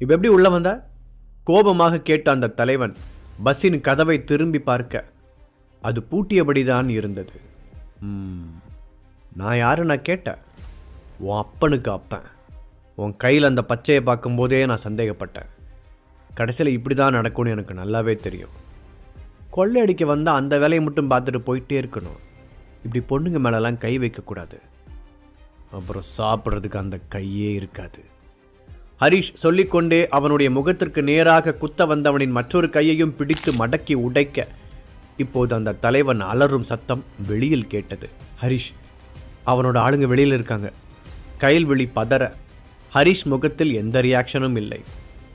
இப்போ எப்படி உள்ள வந்த? கோபமாக கேட்ட அந்த தலைவன் பஸ்ஸின் கதவை திரும்பி பார்க்க அது பூட்டியபடிதான் இருந்தது. நான் யாரு நான் கேட்டேன் உன் அப்பனுக்கு அப்பன். உன் கையில் அந்த பச்சையை பார்க்கும்போதே நான் சந்தேகப்பட்டேன். கடைசியில் இப்படி தான் நடக்கும்னு எனக்கு நல்லாவே தெரியும். கொள்ளையடிக்க வந்தால் அந்த வேலையை மட்டும் பார்த்துட்டு போயிட்டே இருக்கணும். இப்படி பொண்ணுங்க மேலெல்லாம் கை வைக்கக்கூடாது. அப்புறம் சாப்பிட்றதுக்கு அந்த கையே இருக்காது. ஹரிஷ் சொல்லிக்கொண்டே அவனுடைய முகத்திற்கு நேராக குத்த வந்தவனின் மற்றொரு கையையும் பிடித்து மடக்கி உடைக்க. இப்போது அந்த தலைவன் அலறும் சத்தம் வெளியில் கேட்டது. ஹரிஷ் அவனோட ஆளுங்க வெளியில் இருக்காங்க. கயல்விழி பதற. ஹரிஷ் முகத்தில் எந்த ரியாக்ஷனும் இல்லை.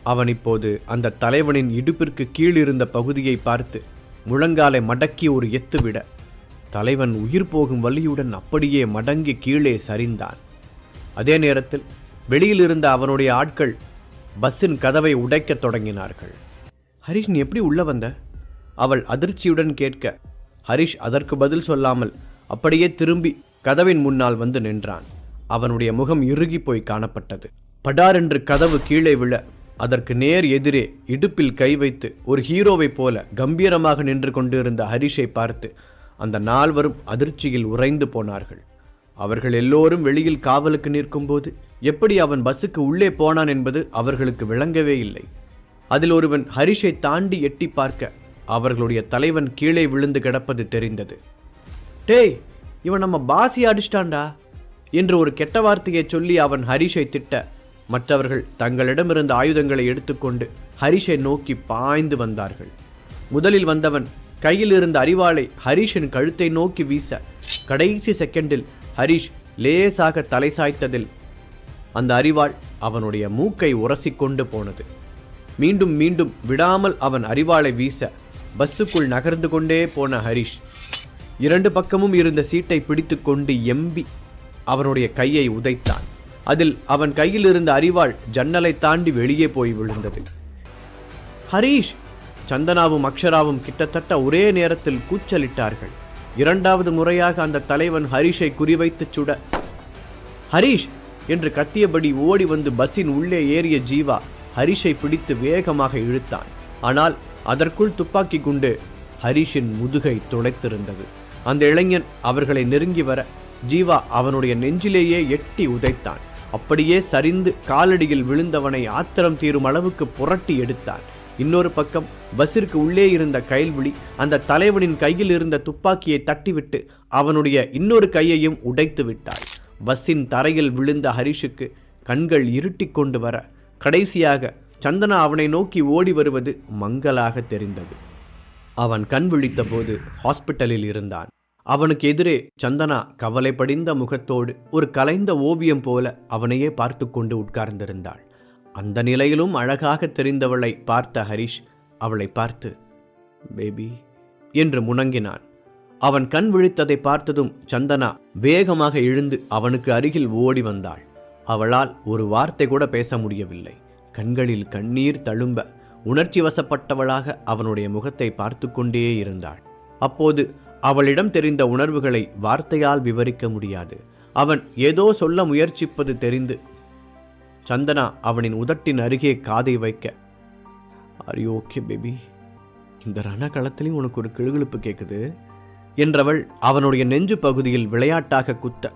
அவன் இப்போது அந்த தலைவனின் இடுப்பிற்கு கீழ் இருந்த பகுதியை பார்த்து முழங்காலை மடக்கி ஒரு எத்து விட. தலைவன் உயிர் போகும் வலியுடன் அப்படியே மடங்கி கீழே சரிந்தான். அதே நேரத்தில் வெளியில் இருந்த அவனுடைய ஆட்கள் பஸ்ஸின் கதவை உடைக்கத் தொடங்கினார்கள். ஹரிஷ் நீ எப்படி உள்ள வந்த? அவள் அதிர்ச்சியுடன் கேட்க. ஹரிஷ் அதற்கு பதில் சொல்லாமல் அப்படியே திரும்பி கதவின் முன்னால் வந்து நின்றான். அவனுடைய முகம் இறுகி போய் காணப்பட்டது. படார் என்று கதவு கீழே விழ அதற்கு நேர் எதிரே இடுப்பில் கை வைத்து ஒரு ஹீரோவைப் போல கம்பீரமாக நின்று கொண்டிருந்த ஹரிஷை பார்த்து அந்த நால்வரும் அதிர்ச்சியில் உறைந்து போனார்கள். அவர்கள் எல்லோரும் வெளியில் காவலுக்கு நிற்கும்போது எப்படி அவன் பஸ்ஸுக்கு உள்ளே போனான் என்பது அவர்களுக்கு விளங்கவே இல்லை. அதில் ஒருவன் ஹரிஷை தாண்டி எட்டி பார்க்க அவர்களுடைய தலைவன் கீழே விழுந்து கிடப்பது தெரிந்தது. டேய் இவன் நம்ம பாசி அடிச்சிட்டான்டா என்று ஒரு கெட்ட வார்த்தையை சொல்லி அவன் ஹரிஷை திட்ட மற்றவர்கள் தங்களிடமிருந்த ஆயுதங்களை எடுத்துக்கொண்டு ஹரிஷை நோக்கி பாய்ந்து வந்தார்கள். முதலில் வந்தவன் கையில் இருந்த அறிவாளை ஹரிஷின் கழுத்தை நோக்கி வீச கடைசி செகண்டில் ஹரிஷ் லேசாக தலை சாய்த்ததில் அந்த அரிவாள் அவனுடைய மூக்கை உரசிக்கொண்டு போனது. மீண்டும் மீண்டும் விடாமல் அவன் அரிவாளை வீச பஸ்ஸுக்குள் நகர்ந்து கொண்டே போன ஹரிஷ். இரண்டு பக்கமும் இருந்த சீட்டை பிடித்துக்கொண்டு எம்பி அவனுடைய கையை உதைத்தான். அதில் அவன் கையில் இருந்த அரிவாள் ஜன்னலை தாண்டி வெளியே போய் விழுந்தது. ஹரீஷ்! சந்தனாவும் அக்ஷராவும் கிட்டத்தட்ட ஒரே நேரத்தில் கூச்சலிட்டார்கள். இரண்டாவது முறையாக அந்த தலைவன் ஹரிஷை குறிவைத்து சுட ஹரீஷ்! என்று கத்தியபடி ஓடி வந்து பஸ்ஸின் உள்ளே ஏறிய ஜீவா ஹரிஷை பிடித்து வேகமாக இழுத்தான். ஆனால் அதற்குள் துப்பாக்கி குண்டு ஹரிஷின் முதுகை துளைத்திருந்தது அந்த இளைஞன் அவர்களை நெருங்கி வர ஜீவா அவனுடைய நெஞ்சிலேயே எட்டி உதைத்தான். அப்படியே சரிந்து காலடியில் விழுந்தவனை ஆத்திரம் தீரும் அளவுக்கு புரட்டி எடுத்தான். இன்னொரு பக்கம் பஸ்ஸிற்கு உள்ளே இருந்த கயல்விழி அந்த தலைவனின் கையில் இருந்த துப்பாக்கியை தட்டிவிட்டு அவனுடைய இன்னொரு கையையும் உடைத்து விட்டாள். பஸ்ஸின் தரையில் விழுந்த ஹரிஷுக்கு கண்கள் இருட்டிக் கொண்டு வர கடைசியாக சந்தனா அவனை நோக்கி ஓடி வருவது மங்கலாக தெரிந்தது. அவன் கண் விழித்தபோது ஹாஸ்பிட்டலில் இருந்தான். அவனுக்கு எதிரே சந்தனா கவலை படிந்த முகத்தோடு ஒரு கலைந்த ஓவியம் போல அவனையே பார்த்து கொண்டு உட்கார்ந்திருந்தாள். அந்த நிலையிலும் அழகாக தெரிந்தவளை பார்த்த ஹரிஷ் அவளை பார்த்து பேபி என்று முணங்கினான். அவன் கண் விழித்ததை பார்த்ததும் சந்தனா வேகமாக எழுந்து அவனுக்கு அருகில் ஓடி வந்தாள். அவளால் ஒரு வார்த்தை கூட பேச முடியவில்லை. கண்களில் கண்ணீர் தழும்ப உணர்ச்சி வசப்பட்டவளாக அவனுடைய முகத்தை பார்த்து கொண்டே இருந்தாள். அப்போது அவளிடம் தெரிந்த உணர்வுகளை வார்த்தையால் விவரிக்க முடியாது. அவன் ஏதோ சொல்ல முயற்சிப்பது தெரிந்து சந்தனா அவனின் உதட்டின் அருகே காதை வைக்க ஆர் ஓகே பேபி இந்த ரணகளத்திலையும் உனக்கு ஒரு கிழுகிழுப்பு கேட்குது என்றவள் அவனுடைய நெஞ்சு பகுதியில் விளையாட்டாக குத்த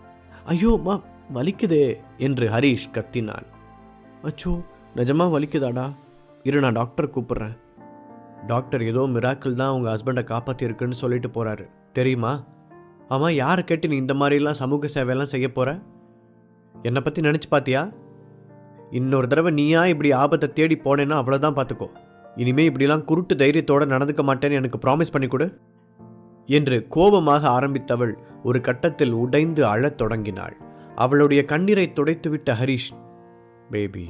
ஐயோ மா வலிக்குதே என்று ஹரீஷ் கத்தினான் அச்சோ நிஜமா வலிக்குதாடா? இரு நான் டாக்டர் கூப்பிடுறேன். டாக்டர் ஏதோ மிராக்கிள் தான் உங்கள் ஹஸ்பண்டை காப்பாற்றிருக்குன்னு சொல்லிட்டு போகிறாரு தெரியுமா? ஆமாம் யாரை கேட்டு நீ இந்த மாதிரிலாம் சமூக சேவையெல்லாம் செய்ய போகிற என்னை பற்றி நினச்சி பார்த்தியா இன்னொரு தடவை நீயா இப்படி ஆபத்தை தேடி போனேன்னா அவ்வளோதான் பார்த்துக்கோ இனிமே இப்படிலாம் குருட்டு தைரியத்தோடு நடந்துக்க மாட்டேன்னு எனக்கு ப்ராமிஸ் பண்ணி கொடு. என்று கோபமாக ஆரம்பித்தவள் ஒரு கட்டத்தில் உடைந்து அழத் தொடங்கினாள். அவளுடைய கண்ணீரை துடைத்துவிட்ட ஹரிஷ் பேபி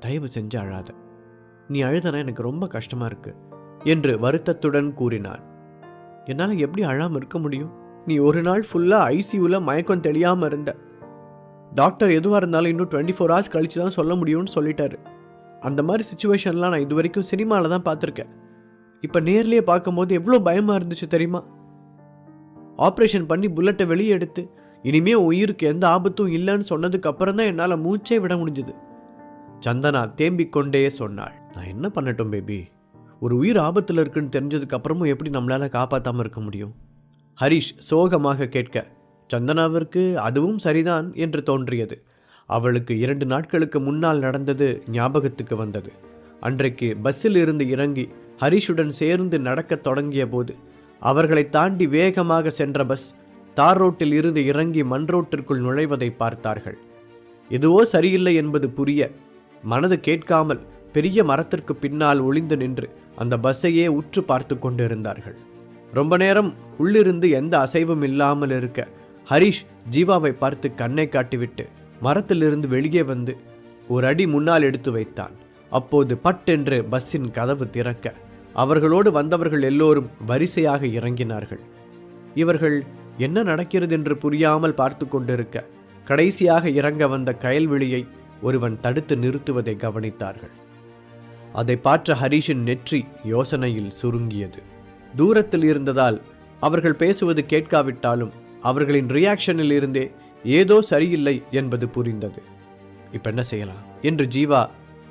தயவு செஞ்சு அழாத. நீ அழுதனா எனக்கு ரொம்ப கஷ்டமா இருக்கு என்று வருத்தத்துடன் கூறினார். என்னால் எப்படி அழாமல் இருக்க முடியும்? நீ ஒரு நாள் ஃபுல்லாக ஐசியூவில் மயக்கம் தெளியாம இருந்த. டாக்டர் எதுவாக இருந்தாலும் இன்னும் டுவெண்ட்டி ஃபோர் ஹவர்ஸ் கழிச்சு தான் சொல்ல முடியும்னு சொல்லிட்டாரு. அந்த மாதிரி சுச்சுவேஷன்லாம் நான் இது வரைக்கும் சினிமாவில் தான் பார்த்துருக்கேன். இப்போ நேர்லேயே பார்க்கும்போது எவ்வளோ பயமாக இருந்துச்சு தெரியுமா? ஆப்ரேஷன் பண்ணி புல்லட்டை வெளியே எடுத்து இனிமே உயிருக்கு எந்த ஆபத்தும் இல்லைன்னு சொன்னதுக்கு அப்புறம் தான் என்னால் மூச்சே விட முடிஞ்சுது. சந்தனா தேம்பிக் கொண்டே சொன்னாள். நான் என்ன பண்ணட்டும் பேபி ஒரு உயிர் ஆபத்தில் இருக்குன்னு தெரிஞ்சதுக்கு அப்புறமும் எப்படி நம்மளால் காப்பாற்றாமல் இருக்க முடியும்? ஹரிஷ் சோகமாக கேட்க சந்தனாவிற்கு அதுவும் சரிதான் என்று தோன்றியது. அவளுக்கு இரண்டு நாட்களுக்கு முன்னால் நடந்தது ஞாபகத்துக்கு வந்தது. அன்றைக்கு பஸ்ஸில் இருந்து இறங்கி ஹரிஷுடன் சேர்ந்து நடக்கத் தொடங்கிய போது அவர்களை தாண்டி வேகமாக சென்ற பஸ் தார் ரோட்டில் இருந்து இறங்கி மண் ரோட்டிற்குள் நுழைவதை பார்த்தார்கள். எதுவோ சரியில்லை என்பது புரிய மனது கேட்காமல் பெரிய மரத்திற்கு பின்னால் ஒளிந்து நின்று அந்த பஸ்ஸையே உற்று பார்த்து கொண்டிருந்தார்கள். ரொம்ப நேரம் உள்ளிருந்து எந்த அசைவும் இல்லாமல் இருக்க ஹரிஷ் ஜீவாவை பார்த்து கண்ணை காட்டிவிட்டு மரத்திலிருந்து வெளியே வந்து ஒரு அடி முன்னால் எடுத்து வைத்தான். அப்போது பட்டென்று பஸ்ஸின் கதவு திறக்க அவர்களோடு வந்தவர்கள் எல்லோரும் வரிசையாக இறங்கினார்கள். இவர்கள் என்ன நடக்கிறது என்று புரியாமல் பார்த்து கொண்டிருக்க கடைசியாக இறங்க வந்த கயல்விழியை ஒருவன் தடுத்து நிறுத்துவதை கவனித்தார்கள். அதை பார்த்த ஹரிஷின் நெற்றி யோசனையில் சுருங்கியது. தூரத்தில் இருந்ததால் அவர்கள் பேசுவது கேட்காவிட்டாலும் அவர்களின் ரியாக்ஷனில் இருந்தே ஏதோ சரியில்லை என்பது புரிந்தது. இப்ப என்ன செய்யலாம்? என்று ஜீவா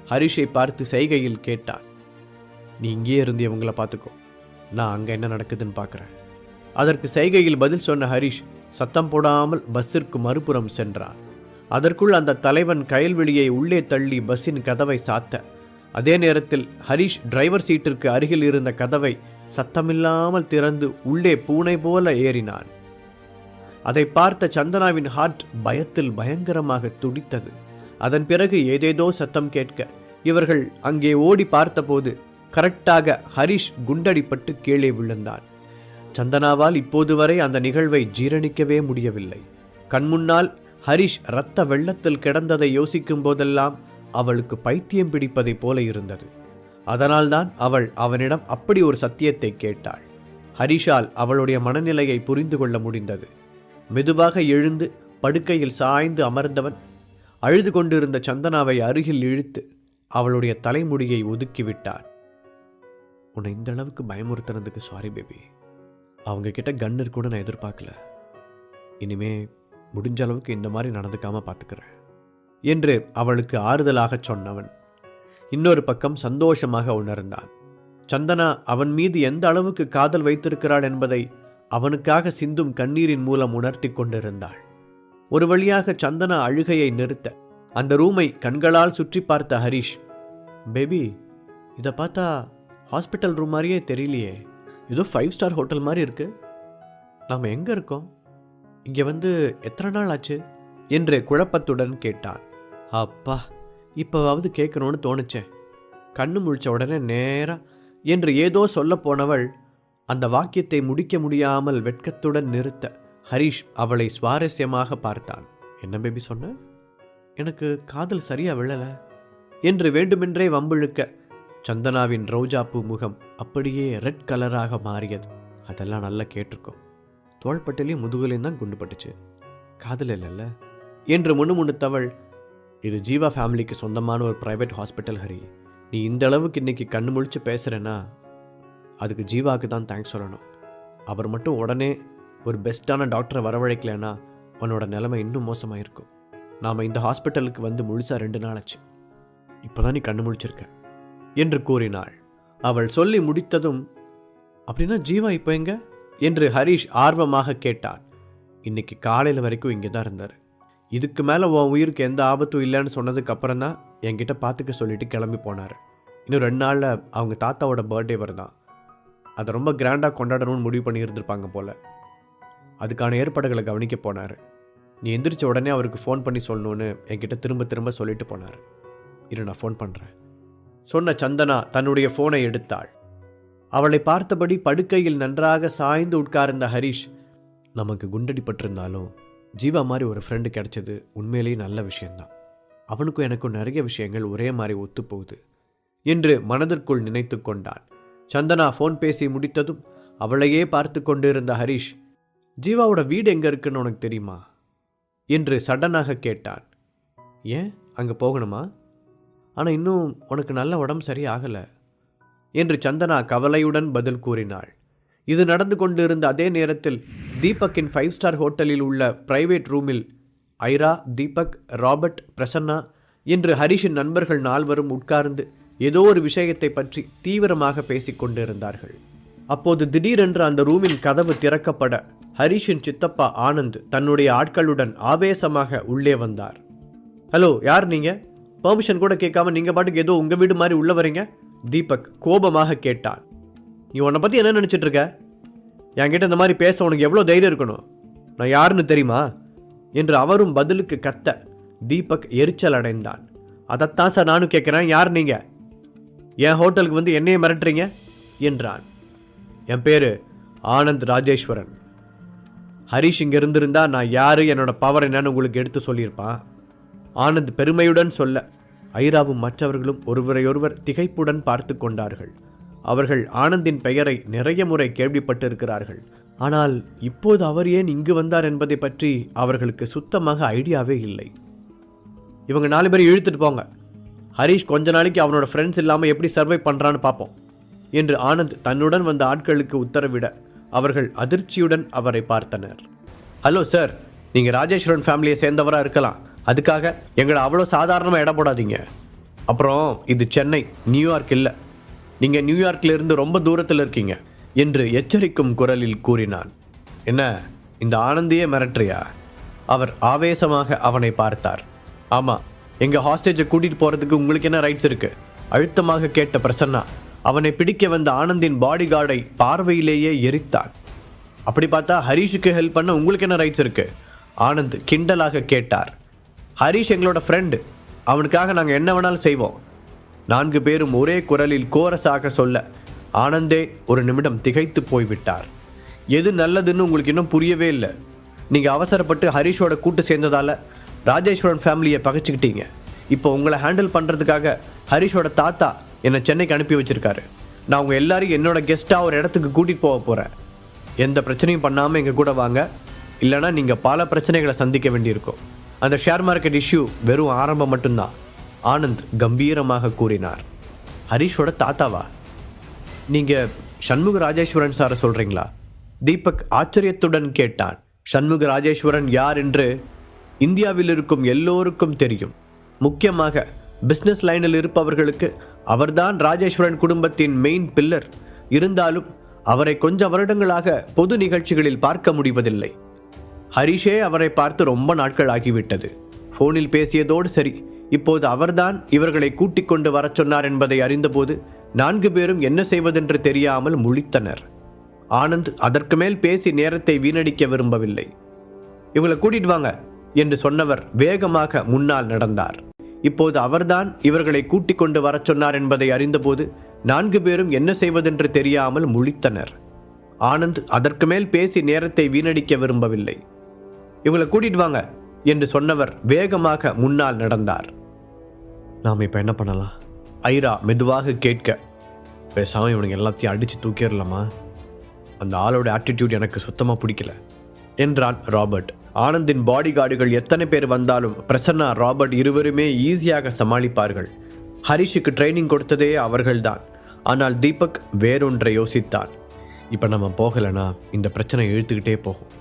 ஹரிஷை பார்த்து செய்கையில் கேட்டான். நீ இங்கேயே இருந்து இவங்கள பார்த்துக்கோ. நான் அங்கே என்ன நடக்குதுன்னு பார்க்குறேன். அதற்கு செய்கையில் பதில் சொன்ன ஹரிஷ் சத்தம் போடாமல் பஸ்ஸிற்கு மறுபுறம் சென்றான். அதற்குள் அந்த தலைவன் கயல்வெளியை உள்ளே தள்ளி பஸ்ஸின் கதவை சாத்த. அதே நேரத்தில் ஹரிஷ் டிரைவர் சீட்டிற்கு அருகில் இருந்த கதவை சத்தமில்லாமல் திறந்து உள்ளே பூனை போல ஏறினான். அதை பார்த்த சந்தனாவின் ஹார்ட் பயத்தில் பயங்கரமாக துடித்தது. அதன் பிறகு ஏதேதோ சத்தம் கேட்க இவர்கள் அங்கே ஓடி பார்த்தபோது கரெக்டாக ஹரிஷ் குண்டடிப்பட்டு கீழே விழுந்தான். சந்தனாவால் இப்போது வரை அந்த நிகழ்வை ஜீரணிக்கவே முடியவில்லை. கண்முன்னால் ஹரிஷ் இரத்த வெள்ளத்தில் கிடந்ததை யோசிக்கும் போதெல்லாம் அவளுக்கு பைத்தியம் பிடிப்பதைப் போல இருந்தது. அதனால்தான் அவள் அவனிடம் அப்படி ஒரு சத்தியத்தை கேட்டாள். ஹரிஷால் அவளுடைய மனநிலையை புரிந்து கொள்ள முடிந்தது. மெதுவாக எழுந்து படுக்கையில் சாய்ந்து அமர்ந்தவன் அழுது கொண்டிருந்த சந்தனாவை அருகில் இழுத்து அவளுடைய தலைமுடியை ஒதுக்கிவிட்டான் உன்னை இந்த அளவுக்கு பயமுறுத்துறதுக்கு சாரி பேபி அவங்க கிட்ட கன்னர் கூட நான் எதிர்பார்க்கல. இனிமே முடிஞ்ச அளவுக்கு இந்த மாதிரி நடந்துக்காம பார்த்துக்கிறேன் என்று அவளுக்கு ஆறுதலாகச் சொன்னவன் இன்னொரு பக்கம் சந்தோஷமாக உணர்ந்தான். சந்தனா அவன் மீது எந்த அளவுக்கு காதல் வைத்திருக்கிறாள் என்பதை அவனுக்காக சிந்தும் கண்ணீரின் மூலம் உணர்த்தி கொண்டிருந்தாள். ஒரு வழியாக சந்தனா அழுகையை நிறுத்த அந்த ரூமை கண்களால் சுற்றி பார்த்த ஹரிஷ் பேபி இதை பார்த்தா ஹாஸ்பிட்டல் ரூம் மாதிரியே தெரியலையே. ஏதோ ஃபைவ் ஸ்டார் ஹோட்டல் மாதிரி இருக்குது நாம் எங்கே இருக்கோம்? இங்கே வந்து எத்தனை நாள் ஆச்சு? என்று குழப்பத்துடன் கேட்டான் அப்பா இப்போவாவது கேட்கணும்னு தோணுச்சே. கண்ணு முழிச்ச உடனே நேரா என்று ஏதோ சொல்ல போனவள் அந்த வாக்கியத்தை முடிக்க முடியாமல் வெட்கத்துடன் நிறுத்த ஹரிஷ் அவளை சுவாரஸ்யமாக பார்த்தான். என்ன பேபி சொன்ன? எனக்கு காதல் சரியா விழலை. என்று வேண்டுமென்றே வம்பிழுக்க சந்தனாவின் ரோஜாப்பூ முகம் அப்படியே ரெட் கலராக மாறியது. அதெல்லாம் நல்லா கேட்டிருக்கோம். தோள்பட்டிலையும் முதுகுலையும் தான் குண்டு பட்டுச்சு. காதல் இல்லைல்ல. என்று முணுமுணுத்தவள் இது ஜீவா ஃபேமிலிக்கு சொந்தமான ஒரு ப்ரைவேட் ஹாஸ்பிட்டல் ஹரி. நீ இந்த அளவுக்கு இன்னைக்கு கண்ணு முழிச்சு பேசுகிறேன்னா அதுக்கு ஜீவாவுக்கு தான் தேங்க்ஸ் சொல்லணும். அவர் மட்டும் உடனே ஒரு பெஸ்ட்டான டாக்டரை வரவழைக்கலைன்னா உன்னோட நிலைமை இன்னும் மோசமாக இருக்கும் நாம் இந்த ஹாஸ்பிட்டலுக்கு வந்து முழுசா ரெண்டு நாள் ஆச்சு. இப்போதான் நீ கண்ணு முழிச்சிருக்க. என்று கூறினாள். அவள் சொல்லி முடித்ததும் அப்படின்னா ஜீவா இப்போ எங்க? என்று ஹரிஷ் ஆர்வமாக கேட்டான். இன்னைக்கு காலையில் வரைக்கும் இங்கே தான் இருந்தார். இதுக்கு மேலே உன் உயிருக்கு எந்த ஆபத்தும் இல்லைன்னு சொன்னதுக்கு அப்புறம் தான் என்கிட்ட பார்த்துக்க சொல்லிட்டு கிளம்பி போனார். இன்னும் ரெண்டு நாளில் அவங்க தாத்தாவோட பர்த்டே வருதான். அதை ரொம்ப கிராண்டாக கொண்டாடணும்னு முடிவு பண்ணி இருந்திருப்பாங்க அதுக்கான ஏற்பாடுகளை கவனிக்க போனார். நீ எந்திரிச்ச உடனே அவருக்கு ஃபோன் பண்ணி சொல்லணும்னு என்கிட்ட திரும்ப திரும்ப சொல்லிட்டு போனார். இரு நான் ஃபோன் பண்ணுறேன் சொன்ன சந்தனா தன்னுடைய ஃபோனை எடுத்தாள். அவளை பார்த்தபடி படுக்கையில் நன்றாக சாய்ந்து உட்கார்ந்த ஹரிஷ் நமக்கு குண்டடிப்பட்டிருந்தாலும் ஜீவா மாதிரி ஒரு ஃப்ரெண்டு கிடைச்சது உண்மையிலேயே நல்ல விஷயந்தான் அவனுக்கும் எனக்கும் நிறைய விஷயங்கள் ஒரே மாதிரி ஒத்துப்போகுது என்று மனதிற்குள் நினைத்து கொண்டான். சந்தனா ஃபோன் பேசி முடித்ததும் அவளையே பார்த்து கொண்டிருந்த ஹரிஷ் ஜீவாவோட வீடு எங்கே இருக்குன்னு உனக்கு தெரியுமா? என்று சடனாக கேட்டான். ஏன்? அங்கே போகணுமா? ஆனால் இன்னும் உனக்கு நல்ல உடம்பு சரியாகலை என்று சந்தனா கவலையுடன் பதில் கூறினாள். இது நடந்து கொண்டிருந்த அதே நேரத்தில் தீபக்கின் ஃபைவ் ஸ்டார் ஹோட்டலில் உள்ள பிரைவேட் ரூமில் ஐரா தீபக் ராபர்ட் பிரசன்னா என்று ஹரிஷின் நண்பர்கள் நால்வரும் உட்கார்ந்து ஏதோ ஒரு விஷயத்தை பற்றி தீவிரமாக பேசிக் கொண்டிருந்தார்கள். அப்போது திடீரென்று அந்த ரூமின் கதவு திறக்கப்பட ஹரிஷின் சித்தப்பா ஆனந்த் தன்னுடைய ஆட்களுடன் ஆவேசமாக உள்ளே வந்தார். ஹலோ யார் நீங்கள் பர்மிஷன் கூட கேட்காம நீங்க பாட்டுக்கு ஏதோ உங்க வீடு மாதிரி உள்ள வரீங்க? தீபக் கோபமாக கேட்டான். நீ உன்னை பத்தி என்ன நினைச்சிட்டு இருக்க? என்கிட்ட இந்த மாதிரி பேச உனக்கு எவ்வளோ தைரியம் இருக்கணும்? நான் யாருன்னு தெரியுமா? என்று அவரும் பதிலுக்கு கத்த தீபக் எரிச்சல் அடைந்தான். அதைத்தான் சார் நானும் கேட்குறேன். யார் நீங்க? என் ஹோட்டலுக்கு வந்து என்னையே மிரட்டுறீங்க? என்றான். என் பேரு ஆனந்த் ராஜேஸ்வரன். ஹரிஷ் இங்கே இருந்திருந்தா நான் யாரு? என்னோட பவர் என்னன்னு உங்களுக்கு எடுத்து சொல்லியிருப்பான். ஆனந்த் பெருமையுடன் சொல்ல ஐராவும் மற்றவர்களும் ஒருவரையொருவர் திகைப்புடன் பார்த்து கொண்டார்கள். அவர்கள் ஆனந்தின் பெயரை நிறைய முறை கேள்விப்பட்டிருக்கிறார்கள். ஆனால் இப்போது அவர் ஏன் இங்கு வந்தார் என்பதை பற்றி அவர்களுக்கு சுத்தமாக ஐடியாவே இல்லை. இவங்க நாலு பேர் இழுத்துட்டு போங்க. ஹரிஷ் கொஞ்ச நாளைக்கு அவனோட ஃப்ரெண்ட்ஸ் இல்லாமல் எப்படி சர்வை பண்ணுறான்னு பார்ப்போம் என்று ஆனந்த் தன்னுடன் வந்த ஆட்களுக்கு உத்தரவிட அவர்கள் அதிர்ச்சியுடன் அவரை பார்த்தனர். ஹலோ சார் நீங்கள் ராஜேஸ்வரன் ஃபேமிலியை சேர்ந்தவராக இருக்கலாம். அதுக்காக எங்களை அவ்வளோ சாதாரணமாக இடம் போடாதீங்க. அப்புறம் இது சென்னை நியூயார்க் இல்லை. நீங்கள் நியூயார்க்கிலிருந்து ரொம்ப தூரத்தில் இருக்கீங்க என்று எச்சரிக்கும் குரலில் கூறினான். என்ன இந்த ஆனந்தியே மிரட்டுறியா? அவர் ஆவேசமாக அவனை பார்த்தார். ஆமாம் எங்கள் ஹாஸ்டேஜை கூட்டிகிட்டு போகிறதுக்கு உங்களுக்கு என்ன ரைட்ஸ் இருக்குது அழுத்தமாக கேட்ட பிரசன்னா அவனை பிடிக்க வந்த ஆனந்தின் பாடி கார்டை பார்வையிலேயே எரித்தான். அப்படி பார்த்தா ஹரிஷுக்கு ஹெல்ப் பண்ண உங்களுக்கு என்ன ரைட்ஸ் இருக்குது ஆனந்த் கிண்டலாக கேட்டார். ஹரிஷ் எங்களோட ஃப்ரெண்டு அவனுக்காக நாங்கள் என்ன வேணாலும் செய்வோம். நான்கு பேரும் ஒரே குரலில் கோரஸாக சொல்ல ஆனந்தே ஒரு நிமிடம் திகைத்து போய்விட்டார். எது நல்லதுன்னு உங்களுக்கு இன்னும் புரியவே இல்லை. நீங்கள் அவசரப்பட்டு ஹரிஷோட கூட்டு சேர்ந்ததால் ராஜேஸ்வரன் ஃபேமிலியை பகைச்சிக்கிட்டீங்க. இப்போ உங்களை ஹேண்டில் பண்ணுறதுக்காக ஹரிஷோட தாத்தா என்னை சென்னைக்கு அனுப்பி வச்சிருக்காரு. நான் உங்கள் எல்லாரையும் என்னோட கெஸ்ட்டாக ஒரு இடத்துக்கு கூட்டிகிட்டு போக போகிறேன் எந்த பிரச்சனையும் பண்ணாமல் எங்கள் கூட வாங்க. இல்லைனா நீங்கள் பல பிரச்சனைகளை சந்திக்க வேண்டியிருக்கும். அந்த ஷேர் மார்க்கெட் இஷ்யூ வெறும் ஆரம்பம் மட்டும்தான். ஆனந்த் கம்பீரமாக கூறினார். ஹரிஷோட தாத்தாவா? நீங்கள் சண்முக ராஜேஸ்வரன் சாரை சொல்கிறீங்களா தீபக் ஆச்சரியத்துடன் கேட்டான். சண்முக ராஜேஸ்வரன் யார் என்று இந்தியாவில் இருக்கும் எல்லோருக்கும் தெரியும். முக்கியமாக பிஸ்னஸ் லைனில் இருப்பவர்களுக்கு அவர்தான் ராஜேஸ்வரன் குடும்பத்தின் மெயின் பில்லர் இருந்தாலும் அவரை கொஞ்ச வருடங்களாக பொது நிகழ்ச்சிகளில் பார்க்க முடிவதில்லை. ஹரிஷே அவரை பார்த்து ரொம்ப நாட்கள் ஆகிவிட்டது போனில் பேசியதோடு சரி இப்போது அவர்தான் இவர்களை கூட்டிக் கொண்டு வரச் சொன்னார் என்பதை அறிந்தபோது நான்கு பேரும் என்ன செய்வதென்று தெரியாமல் முழித்தனர். ஆனந்த் அதற்கு மேல் பேசி நேரத்தை வீணடிக்க விரும்பவில்லை. இவங்களை கூட்டிட்டு வாங்க என்று சொன்னவர் வேகமாக முன்னால் நடந்தார். இப்போது அவர்தான் இவர்களை கூட்டிக் கொண்டு வரச் சொன்னார் என்பதை அறிந்தபோது நான்கு பேரும் என்ன செய்வதென்று தெரியாமல் முழித்தனர். ஆனந்த் அதற்கு மேல் பேசி நேரத்தை வீணடிக்க விரும்பவில்லை. இவங்களை கூட்டிட்டு வாங்க என்று சொன்னவர் வேகமாக முன்னால் நடந்தார். நாம் இப்போ என்ன பண்ணலாம்? ஐரா மெதுவாக கேட்க பேசாமல் இவனுங்க எல்லாத்தையும் அடித்து தூக்கிடலாமா? அந்த ஆளோட ஆட்டிடியூட் எனக்கு சுத்தமாக பிடிக்கல என்றான் ராபர்ட். ஆனந்தின் பாடி கார்டுகள் எத்தனை பேர் வந்தாலும் பிரசன்னா ராபர்ட் இருவருமே ஈஸியாக சமாளிப்பார்கள். ஹரிஷுக்கு ட்ரைனிங் கொடுத்ததே அவர்கள்தான். ஆனால் தீபக் வேறொன்றை யோசித்தான். இப்போ நம்ம போகலைன்னா இந்த பிரச்சனை இழுத்துக்கிட்டே போகும்.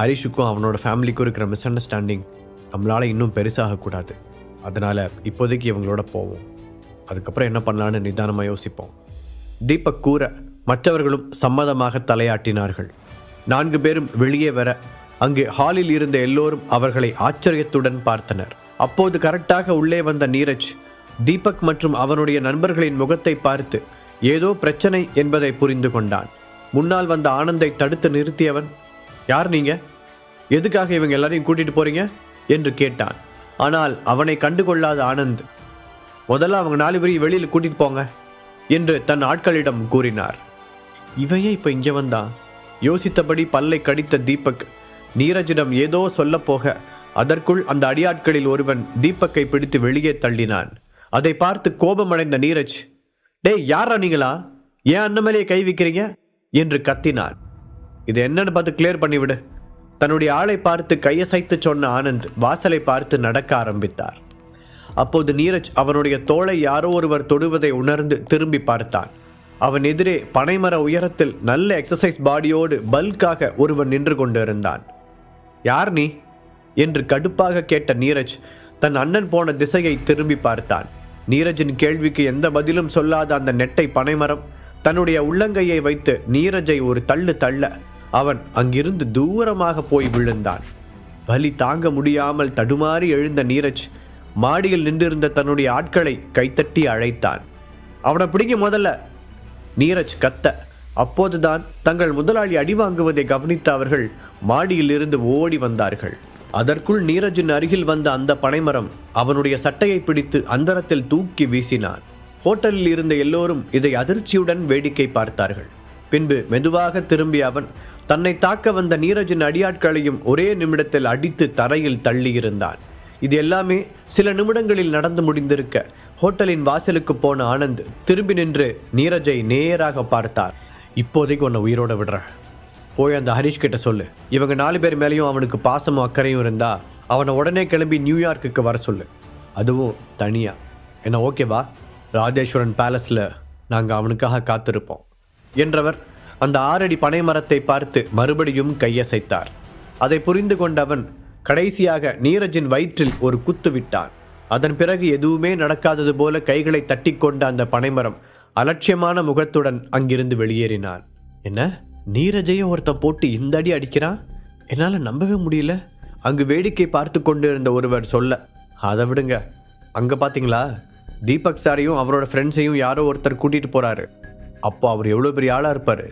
ஹரிஷுக்கும் அவனோட ஃபேமிலிக்கும் இருக்கிற மிஸ் அண்டர்ஸ்டாண்டிங் நம்மளால் இன்னும் பெருசாகக்கூடாது. அதனால் இப்போதைக்கு இவங்களோட போவோம். அதுக்கப்புறம் என்ன பண்ணலான்னு நிதானமாக யோசிப்போம். தீபக் கூற மற்றவர்களும் சம்மதமாக தலையாட்டினார்கள். நான்கு பேரும் வெளியே வர அங்கே ஹாலில் இருந்த எல்லோரும் அவர்களை ஆச்சரியத்துடன் பார்த்தனர். அப்போது கரெக்டாக உள்ளே வந்த நீரஜ் தீபக் மற்றும் அவனுடைய நண்பர்களின் முகத்தை பார்த்து ஏதோ பிரச்சனை என்பதை புரிந்து கொண்டான். முன்னால் வந்த ஆனந்தை தடுத்து நிறுத்தியவன் யார் நீங்கள் எதுக்காக இவங்க எல்லாரையும் கூட்டிட்டு போறீங்க? என்று கேட்டான். ஆனால் அவனை கண்டுகொள்ளாத ஆனந்த் முதல்ல அவங்க நாலு பேரையும் வெளியில் கூட்டிட்டு போங்க என்று தன் ஆட்களிடம் கூறினார். இவையே இப்போ இங்கே வந்தான் யோசித்தபடி பல்லை கடித்த தீபக் நீரஜிடம் ஏதோ சொல்லப் போக அதற்குள் அந்த அடியாட்களில் ஒருவன் தீபக்கை பிடித்து வெளியே தள்ளினான். அதை பார்த்து கோபமடைந்த நீரஜ் டேய் யாரா நீங்களா? ஏன் அண்ணன் மேலேயே கை வைக்கிறீங்க? என்று கத்தினான். இது என்னன்னு பார்த்து கிளியர் பண்ணிவிடு. தன்னுடைய ஆளை பார்த்து கையசைத்து சொன்ன ஆனந்த் வாசலை பார்த்து நடக்க ஆரம்பித்தார். அப்போது நீரஜ் அவனுடைய தோளை யாரோ ஒருவர் தொடுவதை உணர்ந்து திரும்பி பார்த்தான். அவன் எதிரே பனைமர உயரத்தில் நல்ல எக்ஸசைஸ் பாடியோடு பல்காக ஒருவன் நின்று கொண்டிருந்தான். யார் நீ? என்று கடுப்பாக கேட்ட நீரஜ் தன் அண்ணன் போன திசையை திரும்பி பார்த்தான். நீரஜின் கேள்விக்கு எந்த பதிலும் சொல்லாத அந்த நெட்டை பனைமரம் தன்னுடைய உள்ளங்கையை வைத்து நீரஜை ஒரு தள்ளு தள்ள அவன் அங்கிருந்து தூரமாக போய் விழுந்தான். வலி தாங்க முடியாமல் தடுமாறி எழுந்த நீரஜ் மாடியில் நின்றிருந்த தன்னுடைய ஆட்களை கைத்தட்டி அழைத்தான். அவனை பிடிங்க முதல்ல நீரஜ் கத்த. அப்போதுதான் தங்கள் முதலாளி அடி வாங்குவதை கவனித்த அவர்கள் மாடியில் இருந்து ஓடி வந்தார்கள். அதற்குள் நீரஜின் அருகில் வந்த அந்த பனைமரம் அவனுடைய சட்டையை பிடித்து அந்தரத்தில் தூக்கி வீசினான். ஹோட்டலில் இருந்த எல்லோரும் இதை அதிர்ச்சியுடன் வேடிக்கை பார்த்தார்கள். பின்பு மெதுவாக திரும்பிய அவன் தன்னை தாக்க வந்த நீரஜின் அடியாட்களையும் ஒரே நிமிடத்தில் அடித்து தரையில் தள்ளியிருந்தான். இது எல்லாமே சில நிமிடங்களில் நடந்து முடிந்திருக்க ஹோட்டலின் வாசலுக்கு போன ஆனந்த் திரும்பி நின்று நீரஜை நேராக பார்த்தார். இப்போதைக்கு உன்னை உயிரோட விடுறேன். போய் அந்த ஹரிஷ் கிட்ட சொல்லு. இவங்க நாலு பேர் மேலேயும் அவனுக்கு பாசமும் அக்கறையும் இருந்தா அவனை உடனே கிளம்பி நியூயார்க்குக்கு வர சொல்லு. அதுவும் தனியா. என்ன ஓகேவா? ராஜேஸ்வரன் பேலஸில் நாங்கள் அவனுக்காக காத்திருப்போம். என்றவர் அந்த ஆறடி பனை மரத்தை பார்த்து மறுபடியும் கையசைத்தார். அதை புரிந்து கொண்டவன் கடைசியாக நீரஜின் வயிற்றில் ஒரு குத்து விட்டான். அதன் பிறகு எதுவுமே நடக்காதது போல கைகளை தட்டிக்கொண்ட அந்த பனைமரம் அலட்சியமான முகத்துடன் அங்கிருந்து வெளியேறினான். என்ன? நீரஜையை ஒருத்தன் போட்டு இந்த அடி அடிக்கிறான்? என்னால் நம்பவே முடியல. அங்கு வேடிக்கை பார்த்து கொண்டு இருந்த ஒருவர் சொல்ல அதை விடுங்க. அங்கே பார்த்தீங்களா தீபக் சாரையும் அவரோட ஃப்ரெண்ட்ஸையும் யாரோ ஒருத்தர் கூட்டிகிட்டு போகிறாரு அப்போ அவர் எவ்வளோ பெரிய ஆளாக இருப்பார்?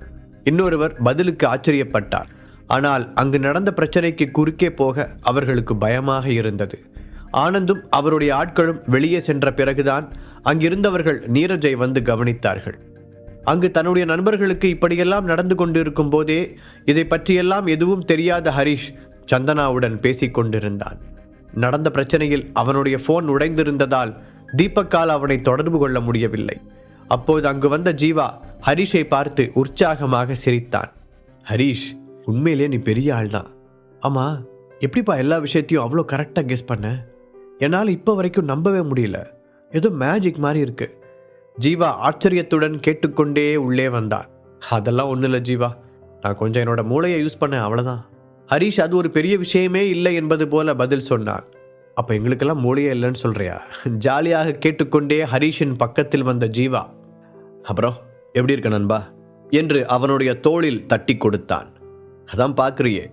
இன்னொருவர் பதிலுக்கு ஆச்சரியப்பட்டார். ஆனால் அங்கு நடந்த பிரச்சனைக்கு குறுக்கே போக அவர்களுக்கு பயமாக இருந்தது. ஆனந்தும் அவருடைய ஆட்களும் வெளியே சென்ற பிறகுதான் அங்கிருந்தவர்கள் நீரஜை வந்து கவனித்தார்கள். அங்கு தன்னுடைய நண்பர்களுக்கு இப்படியெல்லாம் நடந்து கொண்டிருக்கும் போதே இதை பற்றியெல்லாம் எதுவும் தெரியாத ஹரிஷ் சந்தனாவுடன் பேசிக் கொண்டிருந்தான். நடந்த பிரச்சனையில் அவனுடைய போன் உடைந்திருந்ததால் தீபக்கால் அவனை தொடர்பு கொள்ள முடியவில்லை. அப்போது அங்கு வந்த ஜீவா ஹரிஷை பார்த்து உற்சாகமாக சிரித்தான். ஹரிஷ் உண்மையிலே நீ பெரிய ஆள் தான் ஆமா எப்படிப்பா எல்லா விஷயத்தையும் அவ்வளோ கரெக்டாக கெஸ் பண்ண? என்னால் இப்போ வரைக்கும் நம்பவே முடியல. ஏதோ மேஜிக் மாதிரி இருக்கு. ஜீவா ஆச்சரியத்துடன் கேட்டுக்கொண்டே உள்ளே வந்தான். அதெல்லாம் ஒன்றும் இல்லை ஜீவா. நான் கொஞ்சம் என்னோட மூளையை யூஸ் பண்ணேன் அவ்வளோதான் ஹரிஷ் அது ஒரு பெரிய விஷயமே இல்லை என்பது போல பதில் சொன்னான். அப்போ எங்களுக்கெல்லாம் மூளையே இல்லைன்னு சொல்கிறியா ஜாலியாக கேட்டுக்கொண்டே ஹரிஷின் பக்கத்தில் வந்த ஜீவா அப்புறம் எப்படி இருக்க நண்பா? என்று அவனுடைய தோளில் தட்டி கொடுத்தான். அதான் பார்க்குறியே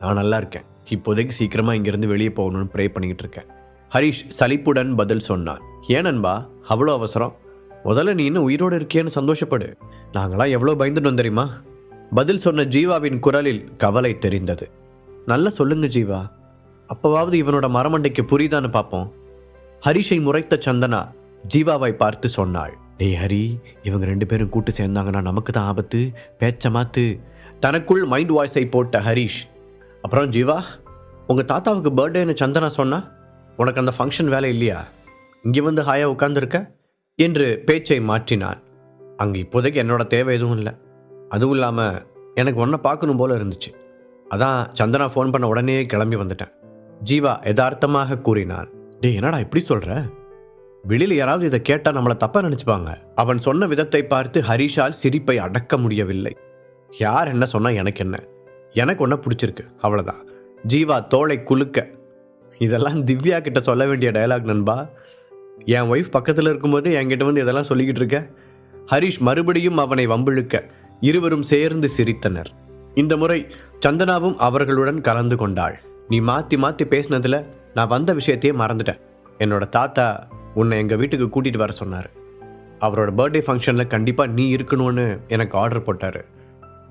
நான் நல்லா இருக்கேன். இப்போதைக்கு சீக்கிரமாக இங்கேருந்து வெளியே போகணும்னு ப்ரே பண்ணிக்கிட்டு இருக்கேன். ஹரிஷ் சலிப்புடன் பதில் சொன்னான். ஏன் நண்பா? அவ்வளோ அவசரம்? முதல்ல நீ இன்னும் உயிரோடு இருக்கியேன்னு சந்தோஷப்படு. நாங்களாம் எவ்வளோ பயந்துட்டோம் தெரியுமா? பதில் சொன்ன ஜீவாவின் குரலில் கவலை தெரிந்தது. நல்லா சொல்லுங்க ஜீவா. அப்போவாவது இவனோட மரமண்டைக்கு புரியுதான்னு பார்ப்போம் ஹரிஷை முறைத்த சந்தனா ஜீவாவை பார்த்து சொன்னாள். டேய் ஹரி இவங்க ரெண்டு பேரும் கூட்டு சேர்ந்தாங்கன்னா நமக்கு தான் ஆபத்து. பேச்ச மாத்து. தனக்குள் மைண்ட் வாய்ஸை போட்ட ஹரிஷ் அப்புறம் ஜீவா உங்கள் தாத்தாவுக்கு பர்த்டேன்னு சந்தனா சொன்னா உனக்கு அந்த ஃபங்க்ஷன் வேலை இல்லையா? இங்கே வந்து ஹாயாக உட்காந்துருக்க என்று பேச்சை மாற்றினான். அங்கே இப்போதைக்கு என்னோட தேவை எதுவும் இல்லை. அதுவும் இல்லாமல் எனக்கு ஒன்றை பார்க்கணும் போல இருந்துச்சு. அதான் சந்தனா ஃபோன் பண்ண உடனே கிளம்பி வந்துட்டேன். ஜீவா யதார்த்தமாக கூறினான். டேய் என்னடா இப்படி சொல்கிற வெளியில் யாராவது இதை கேட்டால் நம்மளை தப்பாக நினச்சிப்பாங்க. அவன் சொன்ன விதத்தை பார்த்து ஹரிஷால் சிரிப்பை அடக்க முடியவில்லை. யார் என்ன சொன்னால் எனக்கு என்ன? எனக்கு ஒன்றை பிடிச்சிருக்கு. அவ்வளோதான் ஜீவா தோளை குலுக்க. இதெல்லாம் திவ்யா கிட்ட சொல்ல வேண்டிய டயலாக் நண்பா. என் ஒய்ஃப் பக்கத்தில் இருக்கும்போது என்கிட்ட வந்து இதெல்லாம் சொல்லிக்கிட்டு இருக்க. ஹரிஷ் மறுபடியும் அவனை வம்பிழுக்க. இருவரும் சேர்ந்து சிரித்தனர். இந்த முறை சந்தனாவும் அவர்களுடன் கலந்து கொண்டாள். நீ மாற்றி மாற்றி பேசினதில் நான் வந்த விஷயத்தையே மறந்துட்டேன். என்னோட தாத்தா உன்னை எங்கள் வீட்டுக்கு கூட்டிகிட்டு வர சொன்னார். அவரோட பர்த்டே ஃபங்க்ஷனில் கண்டிப்பாக நீ இருக்கணும்னு எனக்கு ஆர்டர் போட்டார்.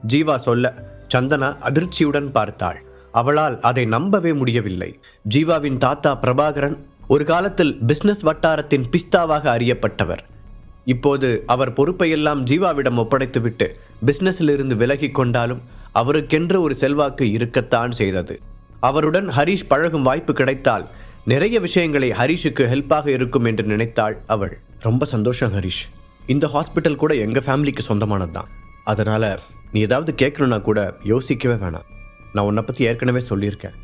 ஜீவா சொல்ல சந்தனா அதிர்ச்சியுடன் பார்த்தாள். அவளால் அதை நம்பவே முடியவில்லை. ஜீவாவின் தாத்தா பிரபாகரன் ஒரு காலத்தில் பிஸ்னஸ் வட்டாரத்தின் பிஸ்தாவாக அறியப்பட்டவர். இப்போது அவர் பொறுப்பையெல்லாம் ஜீவாவிடம் ஒப்படைத்துவிட்டு பிஸ்னஸில் இருந்து விலகிக் கொண்டாலும் அவருக்கென்று ஒரு செல்வாக்கு இருக்கத்தான் செய்தது. அவருடன் ஹரிஷ் பழகும் வாய்ப்பு கிடைத்தால் நிறைய விஷயங்களை ஹரிஷுக்கு ஹெல்ப்பாக இருக்கும் என்று நினைத்தாள் அவள். ரொம்ப சந்தோஷம் ஹரிஷ். இந்த ஹாஸ்பிட்டல் கூட எங்கள் ஃபேமிலிக்கு சொந்தமானது தான் அதனால் நீ ஏதாவது கேட்கணுன்னா கூட யோசிக்கவே வேணாம். நான் உன்னை பற்றி ஏற்கனவே சொல்லியிருக்கேன்.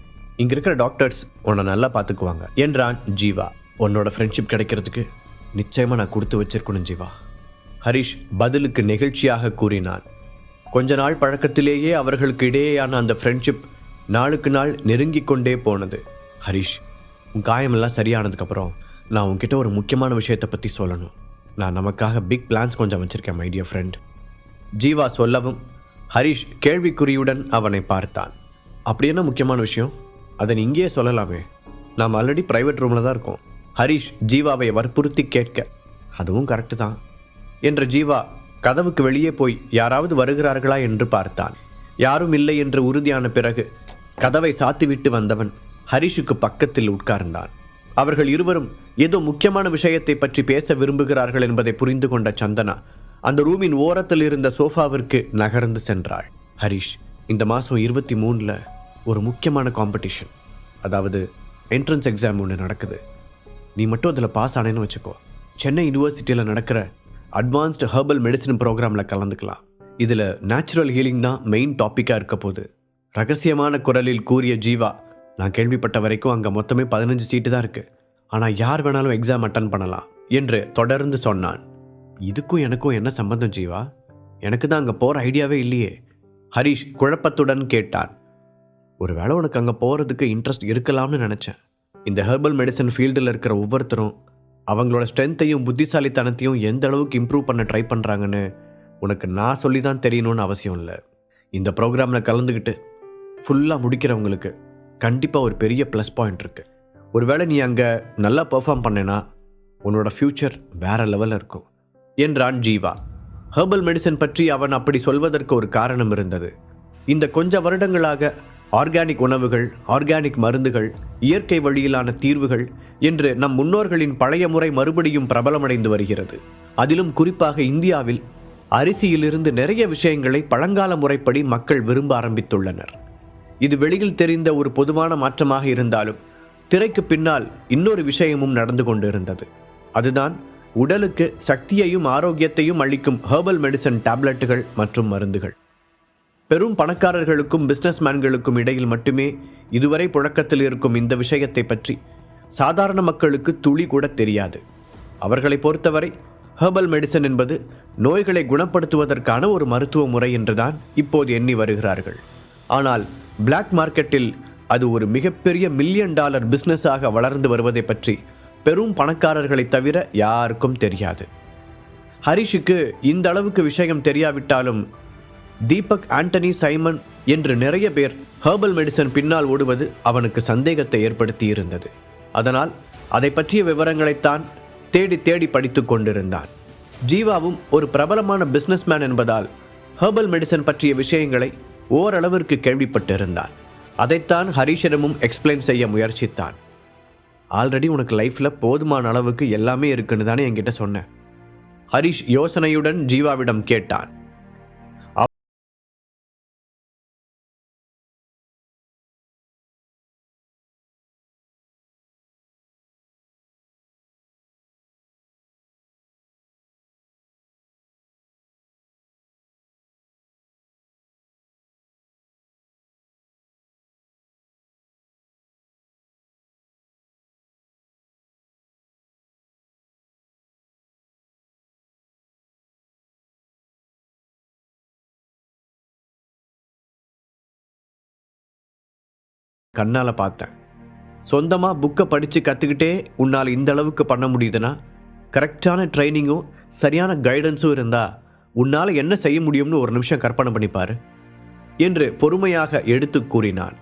இங்கே இருக்கிற டாக்டர்ஸ் உன்னை நல்லா பார்த்துக்குவாங்க என்றான் ஜீவா. உன்னோட ஃப்ரெண்ட்ஷிப் கிடைக்கிறதுக்கு நிச்சயமாக நான் கொடுத்து வச்சிருக்கணும் ஜீவா. ஹரிஷ் பதிலுக்கு நெகிழ்ச்சியாக கூறினான். கொஞ்ச நாள் பழக்கத்திலேயே அவர்களுக்கு இடையேயான அந்த ஃப்ரெண்ட்ஷிப் நாளுக்கு நாள் நெருங்கிக் கொண்டே போனது. ஹரிஷ் காயமெல்லாம் சரியானதுக்கப்புறம் நான் உன்கிட்ட ஒரு முக்கியமான விஷயத்தை பற்றி சொல்லணும். நான் நமக்காக பிக் பிளான்ஸ் கொஞ்சம் வச்சுருக்கேன் மை டியர் ஃப்ரெண்ட் ஜீவா சொல்லவும் ஹரிஷ் கேள்விக்குறியுடன் அவனை பார்த்தான். அப்படி என்ன முக்கியமான விஷயம்? அதை இங்கேயே சொல்லலாமே. நாம் ஆல்ரெடி ப்ரைவேட் ரூமில் தான் இருக்கோம். ஹரிஷ் ஜீவாவை வற்புறுத்தி கேட்க அதுவும் கரெக்டு தான். என்ற ஜீவா கதவுக்கு வெளியே போய் யாராவது வருகிறார்களா என்று பார்த்தான். யாரும் இல்லை என்று உறுதியான பிறகு கதவை சாத்திவிட்டு வந்தவன் ஹரிஷுக்கு பக்கத்தில் உட்கார்ந்தான். அவர்கள் இருவரும் ஏதோ முக்கியமான விஷயத்தை பற்றி பேச விரும்புகிறார்கள் என்பதை புரிந்து கொண்ட சந்தனா அந்த ரூமின் ஓரத்தில் இருந்த சோஃபாவிற்கு நகர்ந்து சென்றாள். ஹரிஷ் இந்த மாதம் இருபத்தி மூணில் ஒரு முக்கியமான காம்படிஷன் அதாவது என்ட்ரன்ஸ் எக்ஸாம் ஒன்று நடக்குது. நீ மட்டும் அதில் பாஸ் ஆனேன்னு வச்சுக்கோ. சென்னை யூனிவர்சிட்டியில் நடக்கிற அட்வான்ஸ்டு ஹெர்பல் மெடிசன் ப்ரோக்ராமில் கலந்துக்கலாம். இதில் நேச்சுரல் ஹீலிங் தான் மெயின் டாப்பிக்காக இருக்க போகுது. ரகசியமான குரலில் கூறிய ஜீவா நான் கேள்விப்பட்ட வரைக்கும் அங்கே மொத்தமே பதினஞ்சு சீட்டு தான் இருக்குது ஆனால் யார் வேணாலும் எக்ஸாம் அட்டன் பண்ணலாம் என்று தொடர்ந்து சொன்னான். இதுக்கும் எனக்கும் என்ன சம்பந்தம் ஜீவா? எனக்கு தான் அங்கே போகிற ஐடியாவே இல்லையே. ஹரிஷ் குழப்பத்துடன் கேட்டான். ஒருவேளை உனக்கு அங்கே போகிறதுக்கு இன்ட்ரெஸ்ட் இருக்கலாம்னு நினச்சேன். இந்த ஹெர்பல் மெடிசன் ஃபீல்டில் இருக்கிற ஒவ்வொருத்தரும் அவங்களோட ஸ்ட்ரென்த்தையும் புத்திசாலித்தனத்தையும் எந்த அளவுக்கு இம்ப்ரூவ் பண்ண ட்ரை பண்ணுறாங்கன்னு உனக்கு நான் சொல்லி தான் தெரியணும்னு அவசியம் இல்லை. இந்த ப்ரோக்ராமில் கலந்துக்கிட்டு ஃபுல்லாக முடிக்கிறவங்களுக்கு கண்டிப்பாக ஒரு பெரிய ப்ளஸ் பாயிண்ட் இருக்குது ஒருவேளை நீ அங்கே நல்லா பெர்ஃபார்ம் பண்ணேன்னா உன்னோட ஃப்யூச்சர் வேற லெவலில் இருக்கும். என்றான் ஜீவா. ஹெர்பல் மெடிசன் பற்றி அவன் அப்படி சொல்வதற்கு ஒரு காரணம் இருந்தது. இந்த கொஞ்ச வருடங்களாக ஆர்கானிக் உணவுகள் ஆர்கானிக் மருந்துகள் இயற்கை வழியிலான தீர்வுகள் என்று நம் முன்னோர்களின் பழைய முறை மறுபடியும் பிரபலமடைந்து வருகிறது. அதிலும் குறிப்பாக இந்தியாவில் அரிசியிலிருந்து நிறைய விஷயங்களை பழங்கால முறைப்படி மக்கள் விரும்ப ஆரம்பித்துள்ளனர். இது வெளியில் தெரிந்த ஒரு பொதுவான மாற்றமாக இருந்தாலும் திரைக்கு பின்னால் இன்னொரு விஷயமும் நடந்து கொண்டிருந்தது. அதுதான் உடலுக்கு சக்தியையும் ஆரோக்கியத்தையும் அளிக்கும் ஹெர்பல் மெடிசன் டேப்லெட்டுகள் மற்றும் மருந்துகள். பெரும் பணக்காரர்களுக்கும் பிஸ்னஸ்மேன்களுக்கும் இடையில் மட்டுமே இதுவரை புழக்கத்தில் இருக்கும் இந்த விஷயத்தை பற்றி சாதாரண மக்களுக்கு துளி கூட தெரியாது. அவர்களை பொறுத்தவரை ஹெர்பல் மெடிசன் என்பது நோய்களை குணப்படுத்துவதற்கான ஒரு மருத்துவ முறை என்றுதான் இப்போது எண்ணி வருகிறார்கள். ஆனால் பிளாக் மார்க்கெட்டில் அது ஒரு மிகப்பெரிய மில்லியன் டாலர் பிஸ்னஸாக வளர்ந்து வருவதை பற்றி பெரும் பணக்காரர்களை தவிர யாருக்கும் தெரியாது. ஹரிஷுக்கு இந்த அளவுக்கு விஷயம் தெரியாவிட்டாலும் தீபக் ஆண்டனி சைமன் என்று நிறைய பேர் ஹெர்பல் மெடிசன் பின்னால் ஓடுவது அவனுக்கு சந்தேகத்தை ஏற்படுத்தி இருந்தது அதனால் அதை பற்றிய விவரங்களைத்தான் தேடி தேடி படித்து கொண்டிருந்தான். ஜீவாவும் ஒரு பிரபலமான பிஸ்னஸ்மேன் என்பதால் ஹெர்பல் மெடிசன் பற்றிய விஷயங்களை ஓரளவிற்கு கேள்விப்பட்டிருந்தான். அதைத்தான் ஹரிஷனமும் எக்ஸ்பிளைன் செய்ய முயற்சித்தான். ஆல்ரெடி உனக்கு லைஃப்பில் போதுமான அளவுக்கு எல்லாமே இருக்குன்னு தானே என்கிட்ட சொன்னேன் ஹரிஷ் யோசனையுடன் ஜீவாவிடம் கேட்டான். கண்ணால் பார்த்தேன். சொந்தமாக புக்கை படித்து கற்றுக்கிட்டே உன்னால் இந்த அளவுக்கு பண்ண முடியுதுன்னா கரெக்டான ட்ரைனிங்கும் சரியான கைடன்ஸும் இருந்தால் உன்னால் என்ன செய்ய முடியும்னு ஒரு நிமிஷம் கற்பனை பண்ணிப்பார் என்று பொறுமையாக எடுத்து கூறினான்.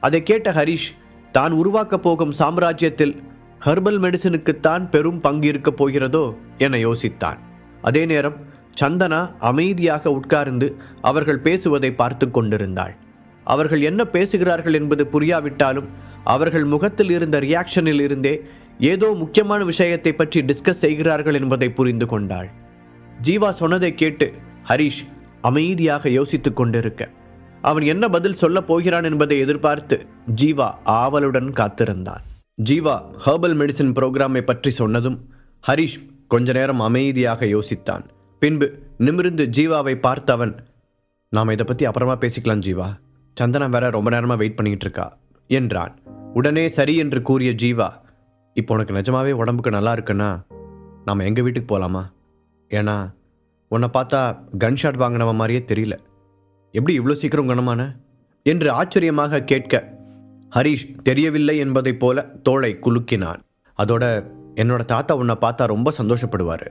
அதை கேட்ட ஹரிஷ் தான் உருவாக்கப் போகும் சாம்ராஜ்யத்தில் ஹெர்பல் மெடிசனுக்குத்தான் பெரும் பங்கு இருக்கப் போகிறதோ? என யோசித்தான். அதே நேரம் சந்தனா அமைதியாக உட்கார்ந்து அவர்கள் பேசுவதை பார்த்து கொண்டிருந்தாள். அவர்கள் என்ன பேசுகிறார்கள் என்பது புரியாவிட்டாலும் அவர்கள் முகத்தில் இருந்த ரியாக்ஷனில் இருந்தே ஏதோ முக்கியமான விஷயத்தை பற்றி டிஸ்கஸ் செய்கிறார்கள் என்பதை புரிந்து கொண்டாள். ஜீவா சொன்னதை கேட்டு ஹரிஷ் அமைதியாக யோசித்துக் கொண்டிருக்க அவன் என்ன பதில் சொல்லப் போகிறான் என்பதை எதிர்பார்த்து ஜீவா ஆவலுடன் காத்திருந்தான். ஜீவா ஹெர்பல் மெடிசின் புரோகிராமை பற்றி சொன்னதும் ஹரிஷ் கொஞ்ச நேரம் அமைதியாக யோசித்தான். பின்பு நிமிர்ந்து ஜீவாவை பார்த்தவன் நாம் இதை பற்றி அப்புறமா பேசிக்கலாம் ஜீவா. சந்தனா வேற ரொம்ப நேரமாக வெயிட் பண்ணிக்கிட்டு இருக்கா என்றான். உடனே சரி என்று கூறிய ஜீவா இப்போ உனக்கு நிஜமாவே உடம்புக்கு நல்லா இருக்குன்னா நாம் எங்கள் வீட்டுக்கு போகலாமா ஏன்னா உன்னை பார்த்தா கன் ஷாட் வாங்கினவன் மாதிரியே தெரியல. எப்படி இவ்வளோ சீக்கிரம் குணமான? என்று ஆச்சரியமாக கேட்க ஹரீஷ் தெரியவில்லை என்பதைப் போல தோளை குலுக்கினான். அதோட என்னோட தாத்தா உன்னை பார்த்தா ரொம்ப சந்தோஷப்படுவார்.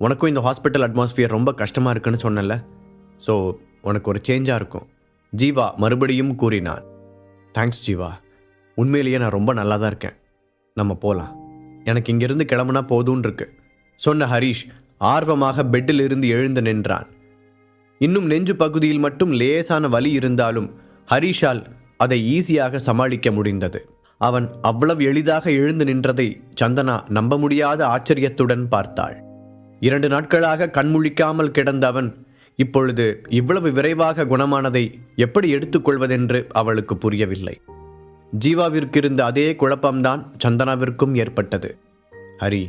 உனக்கும் இந்த ஹாஸ்பிட்டல் அட்மாஸ்ஃபியர் ரொம்ப கஷ்டமாக இருக்குன்னு சொன்னல ஸோ உனக்கு ஒரு சேஞ்சாக இருக்கும். ஜீவா மறுபடியும் கூறினான் தேங்க்ஸ் ஜீவா. உண்மையிலேயே நான் ரொம்ப நல்லா தான் இருக்கேன். நம்ம போகலாம் எனக்கு இங்கிருந்து கிளம்புனா போதும்னு இருக்கு சொன்ன ஹரீஷ் ஆர்வமாக பெட்டில் இருந்து எழுந்து நின்றான். இன்னும் நெஞ்சு பகுதியில் மட்டும் லேசான வலி இருந்தாலும் ஹரீஷால் அதை ஈஸியாக சமாளிக்க முடிந்தது. அவன் அவ்வளவு எளிதாக எழுந்து நின்றதை சந்தனா நம்ப முடியாத ஆச்சரியத்துடன் பார்த்தாள். இரண்டு நாட்களாக கண்முழிக்காமல் கிடந்த அவன் இப்பொழுது இவ்வளவு விரைவாக குணமானதை எப்படி எடுத்துக்கொள்வதென்று அவளுக்கு புரியவில்லை. ஜீவாவிற்கு இருந்த அதே குழப்பம்தான் சந்தனாவிற்கும் ஏற்பட்டது. ஹரி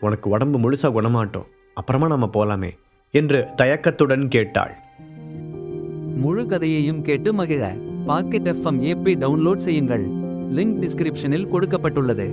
உனக்கு உடம்பு முழுசா குணமாட்டோம். அப்புறமா நம்ம போலாமே என்று தயக்கத்துடன் கேட்டாள். முழு கதையையும் கேட்டு மகிழ. பாக்கெட் எஃப்எம் ஏபி டவுன்லோட் செய்யுங்கள். லிங்க் டிஸ்கிரிப்ஷனில் கொடுக்கப்பட்டுள்ளது.